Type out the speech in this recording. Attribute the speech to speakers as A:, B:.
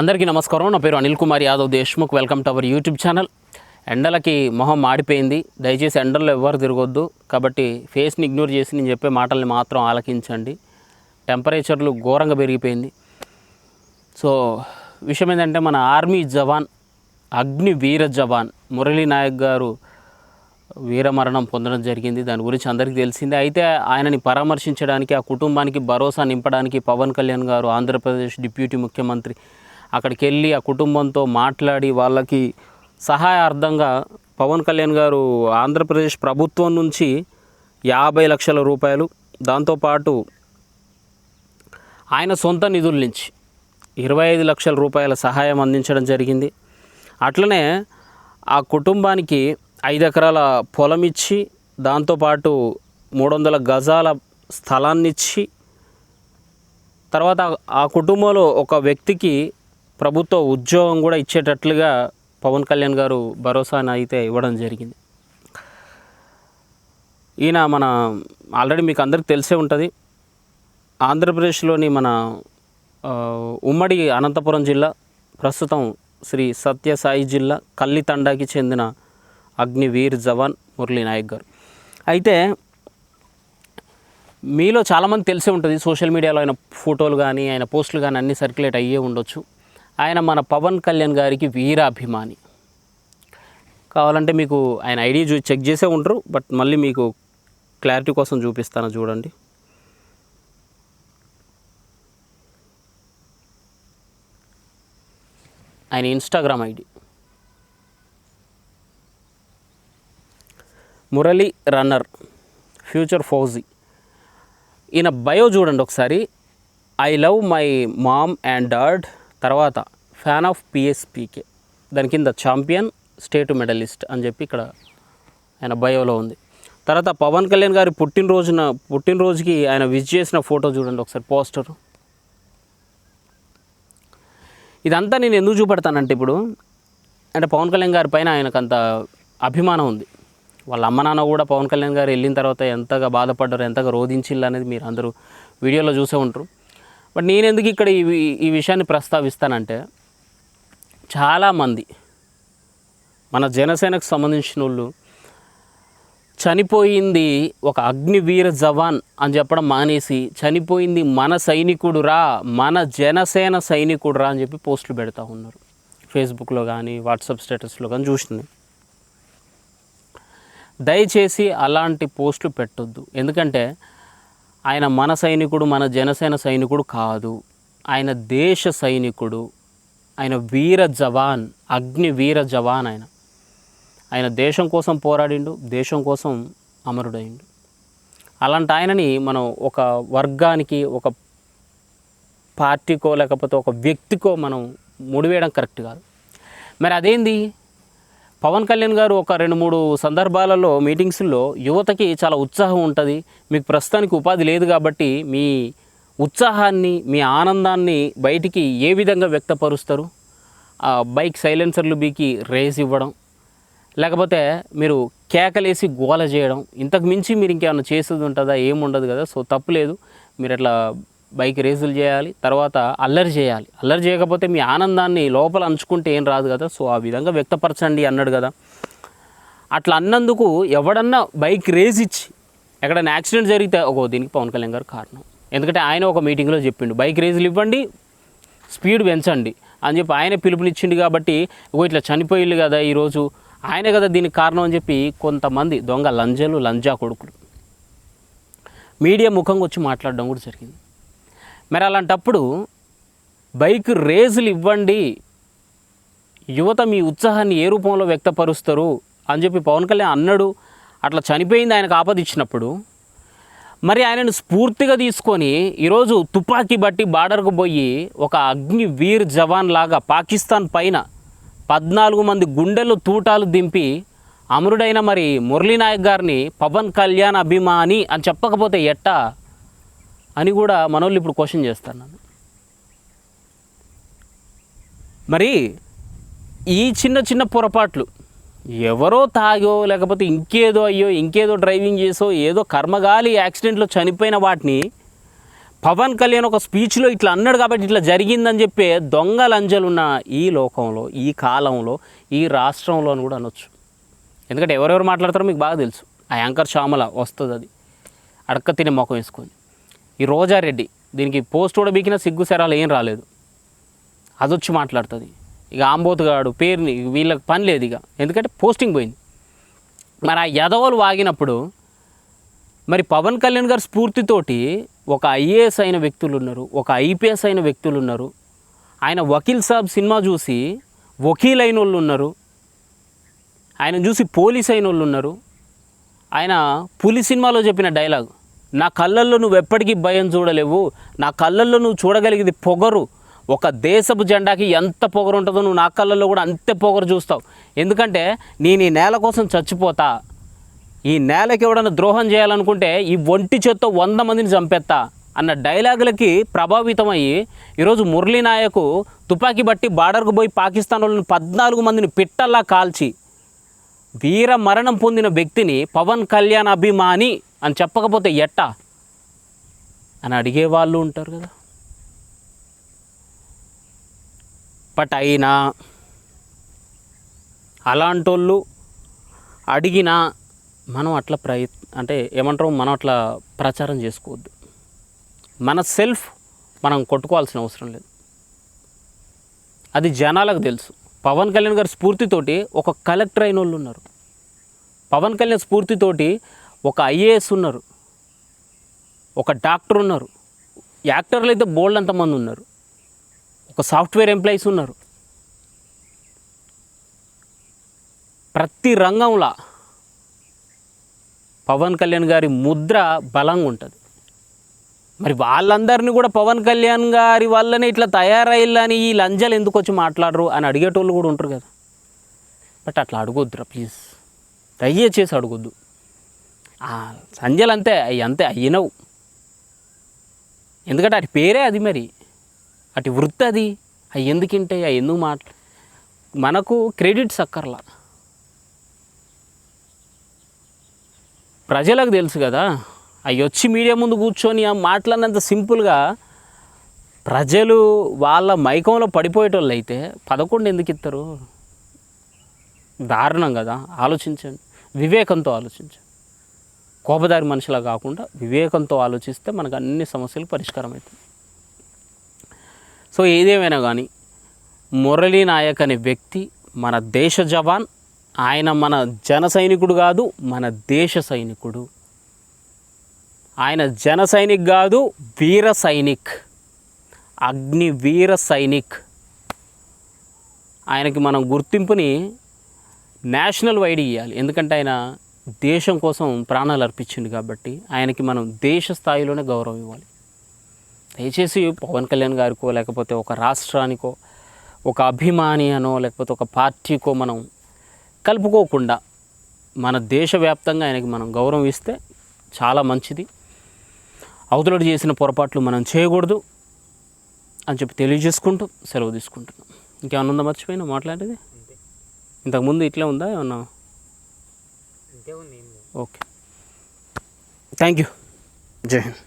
A: అందరికీ నమస్కారం. నా పేరు Anil Kumar Yadav Deshmukh. Welcome to our YouTube channel. ఎండలకి మొహం మాడిపోయింది. దయచేసి ఎండల్లో ఎవ్వరు తిరగొద్దు. కాబట్టి ఫేస్ని ఇగ్నోర్ చేసి నేను చెప్పే మాటల్ని మాత్రం ఆలకించండి. టెంపరేచర్లు ఘోరంగా పెరిగిపోయింది. సో విషయం ఏంటంటే మన ఆర్మీ జవాన్ అగ్ని వీర జవాన్ మురళీ నాయక్ గారు వీరమరణం పొందడం జరిగింది. దాని గురించి అందరికీ తెలిసిందే. అయితే ఆయనని పరామర్శించడానికి ఆ కుటుంబానికి భరోసా నింపడానికి పవన్ కళ్యాణ్ గారు ఆంధ్రప్రదేశ్ డిప్యూటీ ముఖ్యమంత్రి అక్కడికి వెళ్ళి ఆ కుటుంబంతో మాట్లాడి వాళ్ళకి సహాయార్థంగా పవన్ కళ్యాణ్ గారు ఆంధ్రప్రదేశ్ ప్రభుత్వం నుంచి యాభై లక్షల రూపాయలు దాంతోపాటు ఆయన సొంత నిధుల నుంచి ఇరవై ఐదు లక్షల రూపాయల సహాయం అందించడం జరిగింది. అట్లనే ఆ కుటుంబానికి ఐదు ఎకరాల పొలం ఇచ్చి దాంతోపాటు మూడు వందల గజాల స్థలాన్ని ఇచ్చి తర్వాత ఆ కుటుంబంలో ఒక వ్యక్తికి ప్రభుత్వ ఉద్యోగం కూడా ఇచ్చేటట్లుగా పవన్ కళ్యాణ్ గారు భరోసాను అయితే ఇవ్వడం జరిగింది. ఈయన మన ఆల్రెడీ మీకు అందరికి తెలిసే ఉంటుంది. ఆంధ్రప్రదేశ్లోని మన ఉమ్మడి అనంతపురం జిల్లా ప్రస్తుతం శ్రీ సత్యసాయి జిల్లా కల్లితండాకి చెందిన అగ్నివీర్ జవాన్ మురళీ నాయక్ గారు. అయితే మీలో చాలామంది తెలిసే ఉంటుంది. సోషల్ మీడియాలో ఆయన ఫోటోలు కానీ ఆయన పోస్టులు కానీ అన్నీ సర్క్యులేట్ అయ్యే ఉండొచ్చు. ఆయన మన పవన్ కళ్యాణ్ గారికి వీరాభిమాని. కావాలంటే మీకు ఆయన ఐడి చూ చెక్ చేసే ఉంటారు బట్ మళ్ళీ మీకు క్లారిటీ కోసం చూపిస్తాను చూడండి. ఆయన Instagram ID. Murali runner future Fauji. ఈయన బయో చూడండి ఒకసారి. I love my mom and dad. తర్వాత ఫ్యాన్ ఆఫ్ పిఎస్పీకే దాని కింద ఛాంపియన్ స్టేట్ మెడలిస్ట్ అని చెప్పి ఇక్కడ ఆయన బయోలో ఉంది. తర్వాత పవన్ కళ్యాణ్ గారి పుట్టినరోజున పుట్టినరోజుకి ఆయన విజ్ చేసిన ఫోటో చూడండి ఒకసారి పోస్టర్. ఇదంతా నేను ఎందుకు చూపెడతానంటే ఇప్పుడు అంటే పవన్ కళ్యాణ్ గారి పైన ఆయనకు అంత అభిమానం ఉంది. వాళ్ళ అమ్మ నాన్న కూడా పవన్ కళ్యాణ్ గారు వెళ్ళిన తర్వాత ఎంతగా బాధపడ్డారు ఎంతగా రోధించిల్లు అనేది మీరు అందరూ వీడియోలో చూసే ఉంటారు. బట్ నేను ఎందుకు ఇక్కడ ఈ ఈ విషయాన్ని ప్రస్తావిస్తానంటే చాలామంది మన జనసేనకు సంబంధించిన వాళ్ళు చనిపోయింది ఒక అగ్నివీర జవాన్ అని చెప్పడం మానేసి చనిపోయింది మన సైనికుడు రా మన జనసేన సైనికుడు రా అని చెప్పి పోస్టులు పెడతా ఉన్నారు. ఫేస్బుక్లో కానీ వాట్సాప్ స్టేటస్లో కానీ చూసింది. దయచేసి అలాంటి పోస్టులు పెట్టొద్దు. ఎందుకంటే ఆయన మన సైనికుడు మన జనసేన సైనికుడు కాదు. ఆయన దేశ సైనికుడు. ఆయన వీర జవాన్ అగ్ని వీర జవాన్ ఆయన. ఆయన దేశం కోసం పోరాడిండు దేశం కోసం అమరుడైండు. అలాంటి ఆయనని మనం ఒక వర్గానికి ఒక పార్టీకో లేకపోతే ఒక వ్యక్తికో మనం ముడివేయడం కరెక్ట్ కాదు. మరి అదేంది? పవన్ కళ్యాణ్ గారు ఒక రెండు మూడు సందర్భాలలో మీటింగ్స్లో యువతకి చాలా ఉత్సాహం ఉంటుంది. మీకు ప్రస్తుతానికి ఉపాధి లేదు కాబట్టి మీ ఉత్సాహాన్ని మీ ఆనందాన్ని బయటికి ఏ విధంగా వ్యక్తపరుస్తారు? ఆ బైక్ సైలెన్సర్లు బీకి రేస్ ఇవ్వడం లేకపోతే మీరు కేకలేసి గోల చేయడం ఇంతకు మించి మీరు ఇంకేమైనా చేసేది ఉంటుందా? ఏముండదు కదా. సో తప్పు లేదు. మీరు అట్లా బైక్ రేసులు చేయాలి తర్వాత అల్లరి చేయాలి. అల్లరి చేయకపోతే మీ ఆనందాన్ని లోపల అంచుకుంటే ఏం రాదు కదా. సో ఆ విధంగా వ్యక్తపరచండి అన్నాడు కదా. అట్లా అన్నందుకు ఎవడన్నా బైక్ రేస్ ఇచ్చి ఎక్కడైనా యాక్సిడెంట్ జరిగితే ఒక దీనికి పవన్ కళ్యాణ్ గారు కారణం. ఎందుకంటే ఆయన ఒక మీటింగ్లో చెప్పిండు బైక్ రేసులు ఇవ్వండి స్పీడ్ పెంచండి అని చెప్పి ఆయన పిలుపునిచ్చిండు కాబట్టి ఓ ఇట్లా చనిపోయిల్లు కదా ఈరోజు. ఆయనే కదా దీనికి కారణం అని చెప్పి కొంతమంది దొంగ లంజలు లంజా కొడుకులు. మీడియా ముఖంగా వచ్చి మాట్లాడడం కూడా జరిగింది. మరి అలాంటప్పుడు బైక్ రేసులు ఇవ్వండి. యువత మీ ఉత్సాహాన్ని ఏ రూపంలో వ్యక్తపరుస్తారు అని చెప్పి పవన్ కళ్యాణ్ అన్నాడు. అట్లా చనిపోయింది ఆయనకు ఆపదిచ్చినప్పుడు మరి ఆయనను స్ఫూర్తిగా తీసుకొని ఈరోజు తుపాకీ బట్టి బార్డర్కు పోయి ఒక అగ్ని వీర్ జవాన్ లాగా పాకిస్తాన్ పైన పద్నాలుగు మంది గుండెలు తూటాలు దింపి అమరుడైన మరి మురళీనాయక్ గారిని పవన్ కళ్యాణ్ అభిమాని అని చెప్పకపోతే ఎట్టా? అని కూడా మనోళ్ళు ఇప్పుడు క్వశ్చన్ చేస్తారు నన్ను. మరి ఈ చిన్న చిన్న పొరపాట్లు ఎవరో తాగో లేకపోతే ఇంకేదో అయ్యో ఇంకేదో డ్రైవింగ్ చేసో ఏదో కర్మగాలి యాక్సిడెంట్లో చనిపోయిన వాటిని పవన్ కళ్యాణ్ ఒక స్పీచ్లో ఇట్లా అన్నాడు కాబట్టి ఇట్లా జరిగిందని చెప్పే దొంగలంజలున్న ఈ లోకంలో ఈ కాలంలో ఈ రాష్ట్రంలో అని కూడా అనొచ్చు. ఎందుకంటే ఎవరెవరు మాట్లాడతారో మీకు బాగా తెలుసు. ఆ యాంకర్ శ్యామల వస్తుంది అది. అడక్క తినే మొఖం వేసుకొని ఈ రోజారెడ్డి దీనికి పోస్ట్ కూడా బీకిన సిగ్గు శరాలు ఏం రాలేదు. అది వచ్చి మాట్లాడుతుంది. ఇక ఆంబోతుగాడు పేరుని వీళ్ళకి పని లేదు ఇక. ఎందుకంటే పోస్టింగ్ పోయింది. మరి ఆ యదవలు వాగినప్పుడు మరి పవన్ కళ్యాణ్ గారి స్ఫూర్తితోటి ఒక ఐఏఎస్ అయిన వ్యక్తులు ఉన్నారు ఒక ఐపీఎస్ అయిన వ్యక్తులు ఉన్నారు. ఆయన వకీల్ సాబ్ సినిమా చూసి వకీల్ అయిన వాళ్ళు ఉన్నారు. ఆయన చూసి పోలీస్ అయిన వాళ్ళు ఉన్నారు. ఆయన పులి సినిమాలో చెప్పిన డైలాగ్ నా కళ్ళల్లో నువ్వు ఎప్పటికీ భయం చూడలేవు. నా కళ్ళల్లో నువ్వు చూడగలిగేది పొగరు. ఒక దేశపు జెండాకి ఎంత పొగరు ఉంటుందో నువ్వు నా కళ్ళల్లో కూడా అంతే పొగరు చూస్తావు. ఎందుకంటే నేను ఈ నేల కోసం చచ్చిపోతా. ఈ నేలకి ఎవడన్నా ద్రోహం చేయాలనుకుంటే ఈ ఒంటి చేత్తో వంద మందిని చంపేస్తా అన్న డైలాగులకి ప్రభావితమయ్యి ఈరోజు మురళీ నాయకు తుపాకీ బట్టి బార్డర్కు పోయి పాకిస్తాన్ వాళ్ళని పద్నాలుగు మందిని పిట్టల్లా కాల్చి వీర మరణం పొందిన వ్యక్తిని పవన్ కళ్యాణ్ అభిమాని అని చెప్పకపోతే ఎట్టా? అని అడిగే వాళ్ళు ఉంటారు కదా. బట్ అయినా అలాంటోళ్ళు అడిగినా మనం అట్లా ప్రయత్ అంటే ఏమంటారు? మనం అట్లా ప్రచారం చేసుకోవద్దు. మన సెల్ఫ్ మనం కొట్టుకోవాల్సిన అవసరం లేదు. అది జనాలకు తెలుసు. పవన్ కళ్యాణ్ గారి స్ఫూర్తితోటి ఒక కలెక్టర్ అయిన వాళ్ళు ఉన్నారు. పవన్ కళ్యాణ్ స్ఫూర్తితోటి ఒక ఐఏఎస్ ఉన్నారు ఒక డాక్టర్ ఉన్నారు యాక్టర్లు అయితే బోల్డ్ అంతమంది ఉన్నారు ఒక సాఫ్ట్వేర్ ఎంప్లాయీస్ ఉన్నారు. ప్రతి రంగంలో పవన్ కళ్యాణ్ గారి ముద్ర బలంగా ఉంటుంది. మరి వాళ్ళందరినీ కూడా పవన్ కళ్యాణ్ గారి వల్లనే ఇట్లా తయారయ్యాలని ఈ లంజలు ఎందుకు వచ్చి మాట్లాడరు అని అడిగేటోళ్ళు కూడా ఉంటారు కదా. బట్ అట్లా అడగొద్దురా ప్లీజ్. దయచేసి అడగొద్దు. సంధ్యలు సంజలు అంతే అవి అంతే అయినవు. ఎందుకంటే అటు పేరే అది మరి. అటు వృత్తి అది. అవి ఎందుకంటే అవి ఎందుకు మాట్లా మనకు క్రెడిట్స్ అక్కర్లా ప్రజలకు తెలుసు కదా అవి వచ్చి మీడియా ముందు కూర్చొని ఆ మాట్లాడినంత సింపుల్గా ప్రజలు వాళ్ళ మైకంలో పడిపోయేటోళ్ళు అయితే పదకొండు ఎందుకు ఇస్తారు దారుణం కదా. ఆలోచించండి. వివేకంతో ఆలోచించండి. కోపదారి మనిషిలా కాకుండా వివేకంతో ఆలోచిస్తే మనకు అన్ని సమస్యలు పరిష్కారం అవుతాయి సో ఏదేమైనా కానీ మురళీ నాయక్ అనే వ్యక్తి మన దేశ జవాన్ ఆయన మన జన సైనికుడు కాదు మన దేశ సైనికుడు. ఆయన జన సైనిక్ కాదు వీర సైనిక్. అగ్ని వీర సైనిక్. ఆయనకి మనం గుర్తింపుని నేషనల్ వైడ్ ఇవ్వాలి ఎందుకంటే ఆయన దేశం కోసం ప్రాణాలు అర్పించింది కాబట్టి ఆయనకి మనం దేశ స్థాయిలోనే గౌరవం ఇవ్వాలి. దయచేసి పవన్ కళ్యాణ్ గారికో లేకపోతే ఒక రాష్ట్రానికో ఒక అభిమాని అనో లేకపోతే ఒక పార్టీకో మనం కలుపుకోకుండా మన దేశవ్యాప్తంగా ఆయనకి మనం గౌరవం ఇస్తే చాలా మంచిది. అవతలడు చేసిన పొరపాట్లు మనం చేయకూడదు అని చెప్పి తెలియజేసుకుంటూ సెలవు తీసుకుంటున్నాం. ఇంకేమన్నా ఉందా మర్చిపోయినా మాట్లాడేది? ఇంతకుముందు ఇట్లే ఉందా ఏమన్నా?
B: అంతే ఉంది ఏం లేదు
A: ఓకే థ్యాంక్ యూ జై హింద్